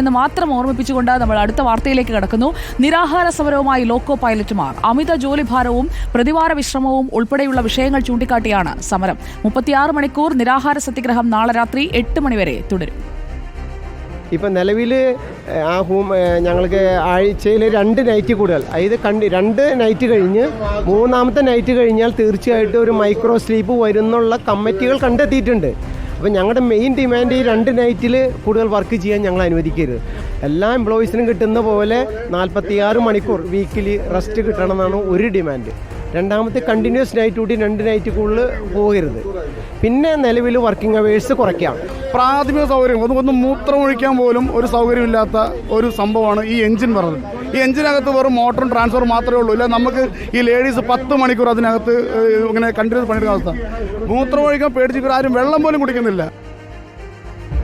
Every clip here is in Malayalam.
എന്ന് മാത്രം ഓർമ്മിപ്പിച്ചുകൊണ്ട് നമ്മൾ അടുത്ത വാർത്തയിലേക്ക് കടക്കുന്നു. നിരാഹാര സമരവുമായി ലോക്കോ പൈലറ്റുമാർ അമിത ജോലിഭാരവും പ്രതിവാര വിശ്രമവും ഉൾപ്പെടെയുള്ള വിഷയങ്ങൾ ചൂണ്ടിക്കാട്ടിയാണ് സമരം. മുപ്പത്തിയാറ് മണിക്കൂർ നിരാഹാര സത്യഗ്രഹം നാളെ രാത്രി എട്ട് മണിവരെ തുടരും. ഇപ്പം നിലവിൽ ആ ഹൂം ഞങ്ങൾക്ക് ആഴ്ചയിൽ രണ്ട് നൈറ്റ് കൂടുതൽ. അതായത് കണ്ട് രണ്ട് നൈറ്റ് കഴിഞ്ഞ് മൂന്നാമത്തെ നൈറ്റ് കഴിഞ്ഞാൽ തീർച്ചയായിട്ടും ഒരു മൈക്രോ സ്ലീപ്പ് വരുന്നുള്ള കമ്മിറ്റികൾ കണ്ടെത്തിയിട്ടുണ്ട്. അപ്പം ഞങ്ങളുടെ മെയിൻ ഡിമാൻഡ് ഈ രണ്ട് നൈറ്റിൽ കൂടുതൽ വർക്ക് ചെയ്യാൻ ഞങ്ങൾ അനുവദിക്കരുത്. എല്ലാ എംപ്ലോയീസിനും കിട്ടുന്ന പോലെ നാൽപ്പത്തിയാറ് മണിക്കൂർ വീക്കിലി റെസ്റ്റ് കിട്ടണം എന്നാണ് ഒരു ഡിമാൻഡ് രണ്ടാമത്തെ കണ്ടിന്യൂസ് നൈറ്റ് ഡ്യൂട്ടി രണ്ട് നൈറ്റ് കൂടുതൽ പോകരുത്. പിന്നെ നിലവിൽ വർക്കിംഗ് അവേഴ്സ് കുറയ്ക്കാം. പ്രാഥമിക സൗകര്യം ഒന്ന് മൂത്രമൊഴിക്കാൻ പോലും ഒരു സൗകര്യമില്ലാത്ത ഒരു സംഭവമാണ് ഈ എഞ്ചിൻ പറഞ്ഞത്. ഈ എഞ്ചിനകത്ത് വെറും മോട്ടറും ട്രാൻസ്ഫറും മാത്രമേ ഉള്ളൂ. ഇല്ല നമുക്ക് ഈ ലേഡീസ് പത്ത് മണിക്കൂർ അതിനകത്ത് ഇങ്ങനെ കണ്ടിന്യൂസ് പണിയെടുക്കുന്ന അവസ്ഥ. മൂത്രമൊഴിക്കാൻ പേടിച്ചിട്ട് ആരും വെള്ളം പോലും കുടിക്കുന്നില്ല.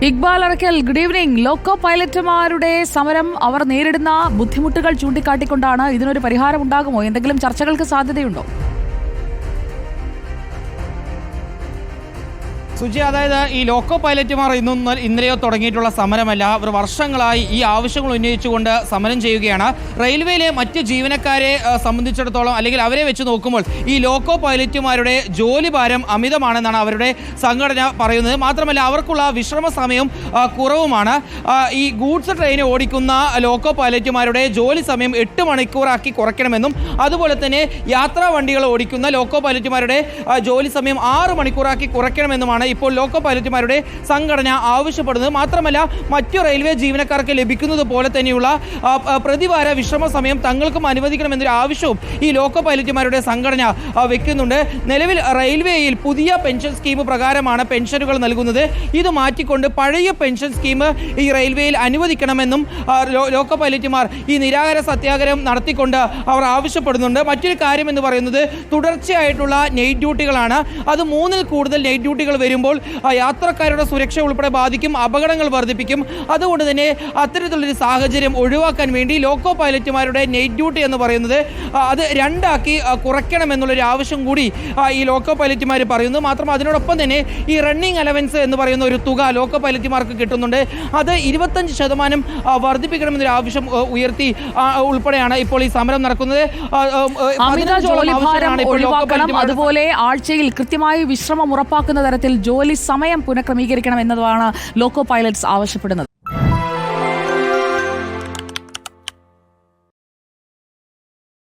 Iqbal Arakkal good evening loco പൈലറ്റുമാരുടെ സമരം അവർ നേരിടുന്ന ബുദ്ധിമുട്ടുകൾ ചൂണ്ടിക്കാട്ടിക്കൊണ്ടാണ് ഇതിനൊരു പരിഹാരം ഉണ്ടാകുമോ? എന്തെങ്കിലും ചർച്ചകൾക്ക് സാധ്യതയുണ്ടോ? സുജി അതായത് ഈ ലോക്കോ പൈലറ്റുമാർ ഇന്നും ഇന്നലെയോ തുടങ്ങിയിട്ടുള്ള സമരമല്ല. അവർ വർഷങ്ങളായി ഈ ആവശ്യങ്ങൾ ഉന്നയിച്ചുകൊണ്ട് സമരം ചെയ്യുകയാണ്. റെയിൽവേയിലെ മറ്റ് ജീവനക്കാരെ സംബന്ധിച്ചിടത്തോളം അല്ലെങ്കിൽ അവരെ വെച്ച് നോക്കുമ്പോൾ ഈ ലോക്കോ പൈലറ്റുമാരുടെ ജോലി ഭാരം അമിതമാണെന്നാണ് അവരുടെ സംഘടന പറയുന്നത്. മാത്രമല്ല അവർക്കുള്ള വിശ്രമ സമയം കുറവുമാണ്. ഈ ഗൂഡ്സ് ട്രെയിൻ ഓടിക്കുന്ന ലോക്കോ പൈലറ്റുമാരുടെ ജോലി സമയം എട്ട് മണിക്കൂറാക്കി കുറയ്ക്കണമെന്നും അതുപോലെ തന്നെ യാത്രാ വണ്ടികൾ ഓടിക്കുന്ന ലോക്കോ പൈലറ്റുമാരുടെ ജോലി സമയം ആറ് മണിക്കൂറാക്കി കുറയ്ക്കണമെന്നുമാണ് ഇപ്പോൾ ലോക്കോ പൈലറ്റുമാരുടെ സംഘടന ആവശ്യപ്പെടുന്നത്. മാത്രമല്ല മറ്റു റെയിൽവേ ജീവനക്കാർക്ക് ലഭിക്കുന്നത് പോലെ തന്നെയുള്ള പ്രതിവാര വിശ്രമ സമയം തങ്ങൾക്കും അനുവദിക്കണമെന്നൊരു ആവശ്യവും ഈ ലോക്കോ പൈലറ്റുമാരുടെ സംഘടന വെക്കുന്നുണ്ട്. നിലവിൽ റെയിൽവേയിൽ പുതിയ പെൻഷൻ സ്കീം പ്രകാരമാണ് പെൻഷനുകൾ നൽകുന്നത്. ഇത് മാറ്റിക്കൊണ്ട് പഴയ പെൻഷൻ സ്കീം ഈ റെയിൽവേയിൽ അനുവദിക്കണമെന്നും ലോക്കോ പൈലറ്റുമാർ ഈ നിരാഹാര സത്യാഗ്രഹം നടത്തിക്കൊണ്ട് അവർ ആവശ്യപ്പെടുന്നുണ്ട്. മറ്റൊരു കാര്യം എന്ന് പറയുന്നത് തുടർച്ചയായിട്ടുള്ള നൈറ്റ് ഡ്യൂട്ടികളാണ്. അത് മൂന്നിൽ കൂടുതൽ നൈറ്റ് ഡ്യൂട്ടികൾ വരുമ്പോൾ യാത്രക്കാരുടെ സുരക്ഷ ഉൾപ്പെടെ ബാധിക്കും അപകടങ്ങൾ വർദ്ധിപ്പിക്കും. അതുകൊണ്ട് തന്നെ അത്തരത്തിലുള്ളൊരു സാഹചര്യം ഒഴിവാക്കാൻ വേണ്ടി ലോക്കോ പൈലറ്റുമാരുടെ നൈറ്റ് ഡ്യൂട്ടി എന്ന് പറയുന്നത് അത് രണ്ടാക്കി കുറയ്ക്കണം കുറയ്ക്കണമെന്നുള്ളൊരു ആവശ്യം കൂടി ഈ ലോക്കോ പൈലറ്റുമാർ പറയുന്നു. മാത്രം അതിനോടൊപ്പം തന്നെ ഈ റണ്ണിങ് അലവൻസ് എന്ന് പറയുന്ന ഒരു തുക ലോക്കോ പൈലറ്റുമാർക്ക് കിട്ടുന്നുണ്ട്. അത് ഇരുപത്തഞ്ച് ശതമാനം വർദ്ധിപ്പിക്കണമെന്നൊരു ആവശ്യം ഉയർത്തി ഉൾപ്പെടെയാണ് ഇപ്പോൾ ഈ സമരം നടക്കുന്നത്. അതുപോലെ ആഴ്ചയിൽ കൃത്യമായി വിശ്രമം ഉറപ്പാക്കുന്ന തരത്തിൽ ജോലി സമയം പുനഃക്രമീകരിക്കണം എന്നതാണ് ലോക്കോ പൈലറ്റ്സ് ആവശ്യപ്പെടുന്നത്.